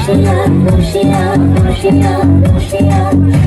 Russia, Russia, Russia, Russia.